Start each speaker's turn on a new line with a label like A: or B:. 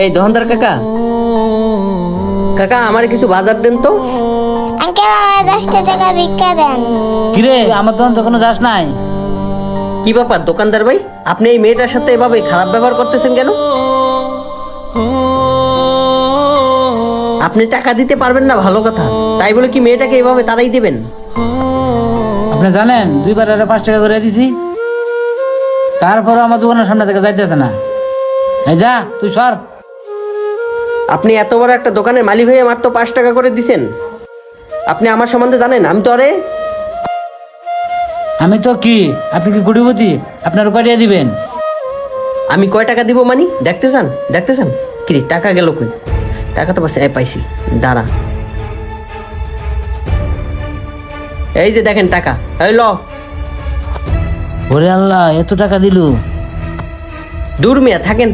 A: এই দোকানদার কাকা। কাকা আমার কিছু বাজার দেন তো।
B: আঙ্কেল আমার দশটা টাকা ভিক্ষা দেন।
C: কিরে আমার দোকান যখন যাস নাই?
A: কি ব্যাপার দোকানদার ভাই? আপনি এই মেয়েটার সাথে এভাবে খারাপ ব্যবহার করতেছেন কেন? আপনি টাকা দিতে পারবেন না ভালো কথা। তাই বলে কি মেয়েটাকে এভাবে তারাই দেবেন?
C: আপনি জানেন দুইবার আরে পাঁচ টাকা করে দিছি। তারপরে আমার দোকানের সামনে থেকে যাইতেছে না। এই যা তুই সর।
A: আপনি এত বড় একটা দোকানের মালিক হয়ে মাত্র পাঁচ টাকা করে দিছেন। আপনি আমার সম্বন্ধে জানেন আমি তো আরে
C: আমি তো কি? আপনি কি কুটিপতি? আপনার পাঠিয়ে দিবেন।
A: আমি কয় টাকা দিব মানি? দেখতে চান? দেখতে চান? কি টাকা গেল কই? টাকা তো এই পাইছি। দাঁড়া। এই যে দেখেন টাকা এই ল।
C: ওরে আল্লাহ এত টাকা দিলু।
A: দূর মিয়া থাকেন।